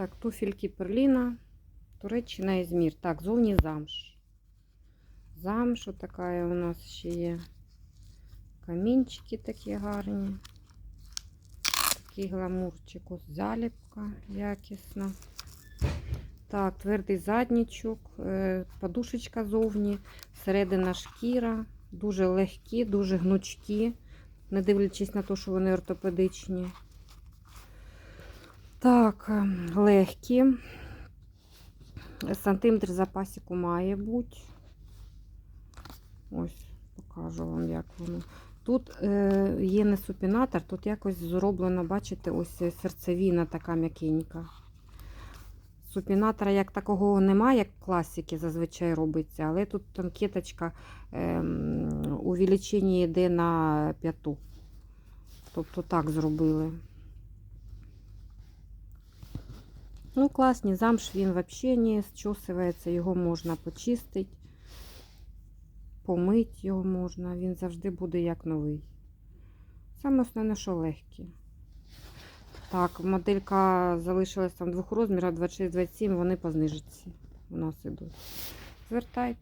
Так, туфельки Перліна, Туреччина Ізмір. Так, зовні замш. Замш, така у нас ще є. Камінчики такі гарні. Такий гламурчик. Ось заліпка якісна. Так, твердий заднічок, е, подушечка зовні, середина шкіра, дуже легкі, дуже гнучкі, не дивлячись на те, що вони ортопедичні. Так, е, легкі. Сантиметр запасіку має бути. Ось, покажу вам, як воно. Тут е, є не супінатор, тут якось зроблено, бачите, ось е, серцевина така м'якенька. Супінатора як такого немає, як класики зазвичай робиться, але тут танкеточка ем, увеличення йде на п'яту. Тобто так зробили. Ну, класний замш, він взагалі не счосується, його можна почистити, помити його можна, він завжди буде як новий. Саме основне, що легкі. Так, моделька залишилась там двох розмірів, 26-27, вони по знижці у нас ідуть. Звертайте.